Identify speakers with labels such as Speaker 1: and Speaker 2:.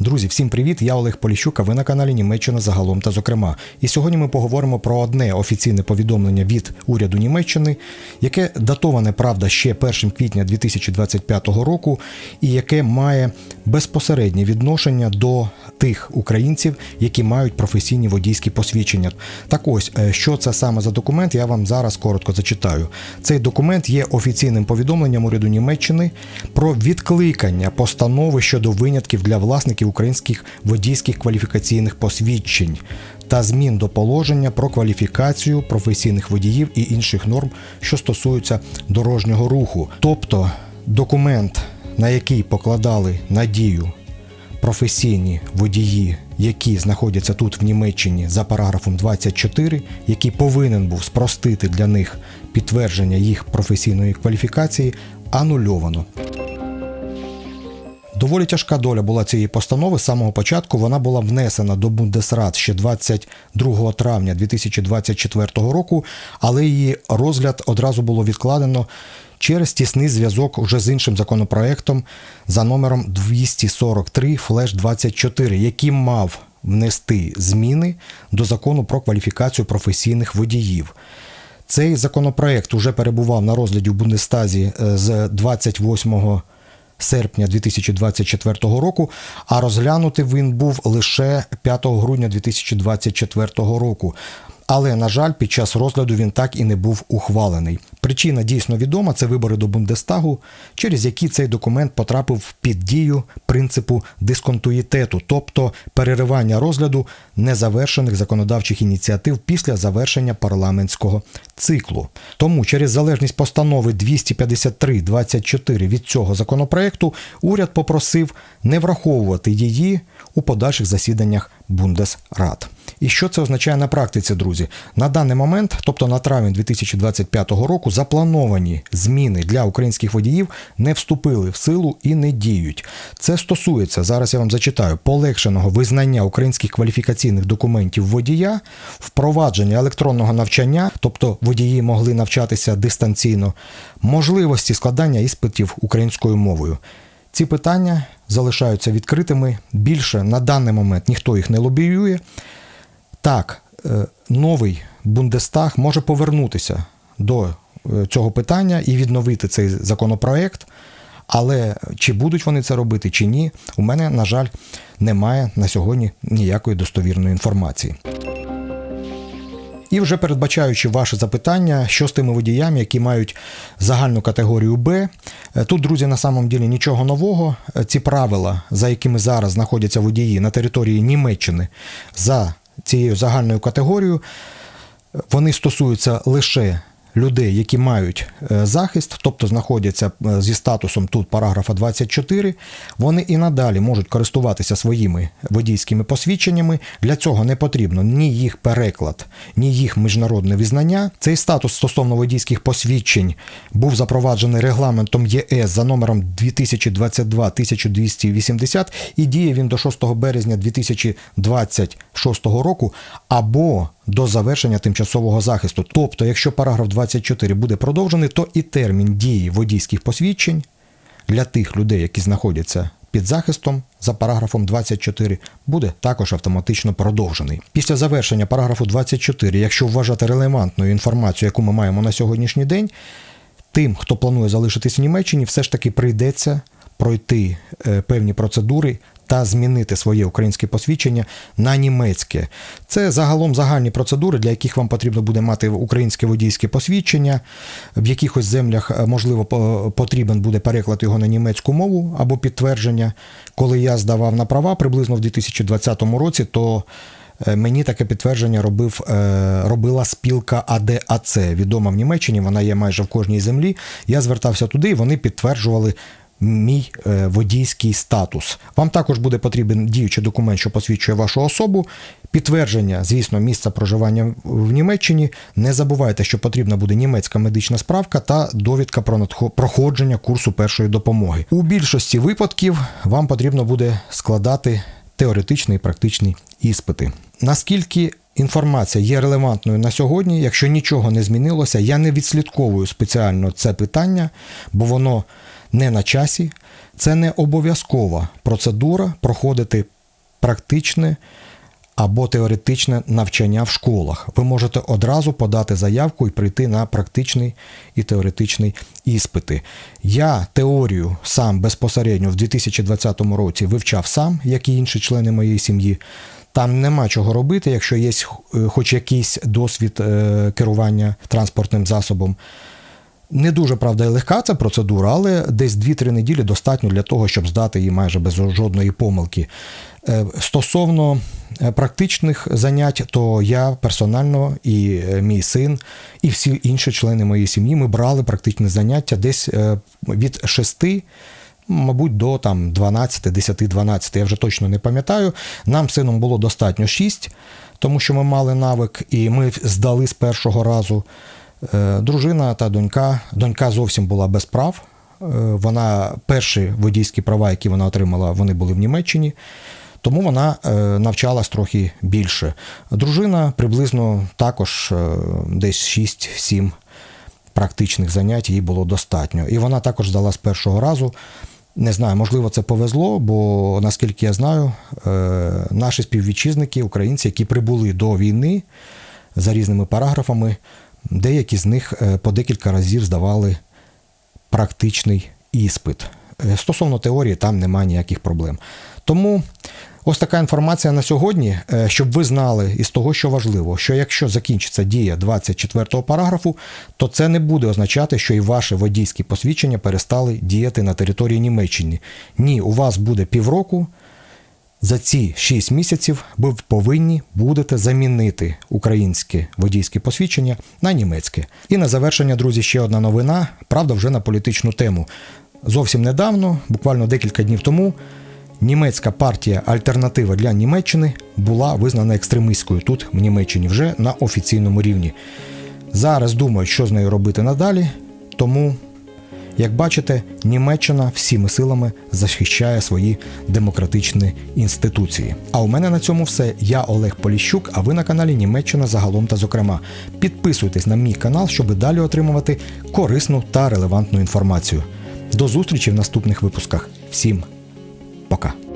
Speaker 1: Друзі, всім привіт! Я Олег Поліщук, а ви на каналі Німеччина загалом та зокрема. І сьогодні ми поговоримо про одне офіційне повідомлення від уряду Німеччини, яке датоване правда ще 1 квітня 2025 року, і яке має безпосереднє відношення до тих українців, які мають професійні водійські посвідчення. Так ось, е, що це саме за документ, я вам зараз коротко зачитаю. Цей документ є офіційним повідомленням уряду Німеччини про відкликання постанови щодо винятків для власників українських водійських кваліфікаційних посвідчень та змін до положення про кваліфікацію професійних водіїв і інших норм, що стосуються дорожнього руху. Тобто документ, на який покладали надію професійні водії, які знаходяться тут в Німеччині за параграфом 24, який повинен був спростити для них підтвердження їх професійної кваліфікації, анульовано. Доволі тяжка доля була цієї постанови. З самого початку вона була внесена до Бундесрат ще 22 травня 2024 року, але її розгляд одразу було відкладено через тісний зв'язок уже з іншим законопроектом за номером 243 флеш 24, який мав внести зміни до закону про кваліфікацію професійних водіїв. Цей законопроект уже перебував на розгляді в Бундестазі е, з 28 серпня 2024 року, а розглянути він був лише 5 грудня 2024 року. Але, на жаль, під час розгляду він так і не був ухвалений. Причина дійсно відома це вибори до Бундестагу, через які цей документ потрапив під дію принципу дисконтуїтету, тобто переривання розгляду незавершених законодавчих ініціатив після завершення парламентського циклу. Тому через залежність постанови 253-24 від цього законопроекту уряд попросив не враховувати її у подальших засіданнях Бундесрад. І що це означає на практиці, друзі? На даний момент, тобто на травень 2025 року, заплановані зміни для українських водіїв не вступили в силу і не діють. Це стосується зараз. Я вам зачитаю полегшеного визнання українських кваліфікаційних документів водія, впровадження електронного навчання, тобто водії могли навчатися дистанційно, можливості складання іспитів українською мовою. Ці питання залишаються відкритими. Більше на даний момент ніхто їх не лобіює. Так, е, новий Бундестаг може повернутися до цього питання і відновити цей законопроект. Але чи будуть вони це робити, чи ні, у мене, на жаль, немає на сьогодні ніякої достовірної інформації. І вже передбачаючи ваше запитання, що з тими водіями, які мають загальну категорію Б, е, тут, друзі, на самом ділі нічого нового. Е, Ці правила, за якими зараз знаходяться водії на території Німеччини за цією загальною категорією, вони стосуються лише людей, які мають е, захист, тобто знаходяться е, зі статусом тут параграфа 24, вони і надалі можуть користуватися своїми водійськими посвідченнями. Для цього не потрібно ні їх переклад, ні їх міжнародне визнання. Цей статус стосовно водійських посвідчень був запроваджений регламентом ЄС за номером 2022-1280 і діє він до 6 березня 2026 року або до завершення тимчасового захисту. Тобто, якщо параграф 24 буде продовжений, то і термін дії водійських посвідчень для тих людей, які знаходяться під захистом за параграфом 24, буде також автоматично продовжений. Після завершення параграфу 24, якщо вважати релевантною інформацію, яку ми маємо на сьогоднішній день, тим, хто планує залишитись в Німеччині, все ж таки прийдеться пройти е, певні процедури та змінити своє українське посвідчення на німецьке. Це загалом загальні процедури, для яких вам потрібно буде мати українське водійське посвідчення. В якихось землях, е, можливо, потрібен буде переклад його на німецьку мову або підтвердження. Коли я здавав на права приблизно в 2020 році, то е, Мені таке підтвердження робив, е, робила спілка АДАЦ, відома в Німеччині, вона є майже в кожній землі. Я звертався туди, і вони підтверджували мій е, водійський статус. Вам також буде потрібен діючий документ, що посвідчує вашу особу. Підтвердження, звісно, місця проживання в Німеччині. Не забувайте, що потрібна буде німецька медична справка та довідка про проходження курсу першої допомоги. У більшості випадків вам потрібно буде складати теоретичний і практичний іспити. Наскільки інформація є релевантною на сьогодні, якщо нічого не змінилося, я не відслідковую спеціально це питання, бо воно не на часі. це не обов'язкова процедура проходити практичне або теоретичне навчання в школах. Ви можете одразу подати заявку і прийти на практичний і теоретичний іспити. Я теорію сам безпосередньо в 2020 році вивчав сам, як і інші члени моєї сім'ї. Там нема чого робити, якщо є е, хоч якийсь досвід е, керування транспортним засобом. Не дуже правда і легка ця процедура, але десь 2-3 неділі достатньо для того, щоб здати її майже без жодної помилки. Е, Стосовно е, практичних занять, то я персонально і е, мій син, і всі інші члени моєї сім'ї ми брали практичні заняття десь від 6 Мабуть, до там 12, 10, 12, я вже точно не пам'ятаю. Нам сином було достатньо 6, тому що ми мали навик, і ми здали з першого разу. Е, Дружина та донька. Донька зовсім була без прав. Е, Вона перші водійські права, які вона отримала, вони були в Німеччині. Тому вона е, навчалась трохи більше. Дружина приблизно також десь 6-7 практичних занять їй було достатньо. І вона також здала з першого разу. Не знаю, можливо, це повезло, бо наскільки я знаю, наші співвітчизники, українці, які прибули до війни за різними параграфами, деякі з них е, по декілька разів здавали практичний іспит. Е, Стосовно теорії, там немає ніяких проблем. Тому ось така інформація на сьогодні, е, щоб ви знали із того, що важливо, що якщо закінчиться дія 24 параграфу, то це не буде означати, що і ваші водійські посвідчення перестали діяти на території Німеччини. Ні, у вас буде півроку. За ці 6 місяців ви повинні будете замінити українське водійське посвідчення на німецьке. І на завершення, друзі, ще одна новина, правда, вже на політичну тему. Зовсім недавно, буквально декілька днів тому, німецька партія Альтернатива для Німеччини була визнана екстремистською тут, в Німеччині, вже на офіційному рівні. Зараз думають, що з нею робити надалі, тому як бачите, Німеччина всіми силами захищає свої демократичні інституції. А у мене на цьому все. Я Олег Поліщук, а ви на каналі Німеччина загалом та зокрема. Підписуйтесь на мій канал, щоб далі отримувати корисну та релевантну інформацію. До зустрічі в наступних випусках. Всім пока!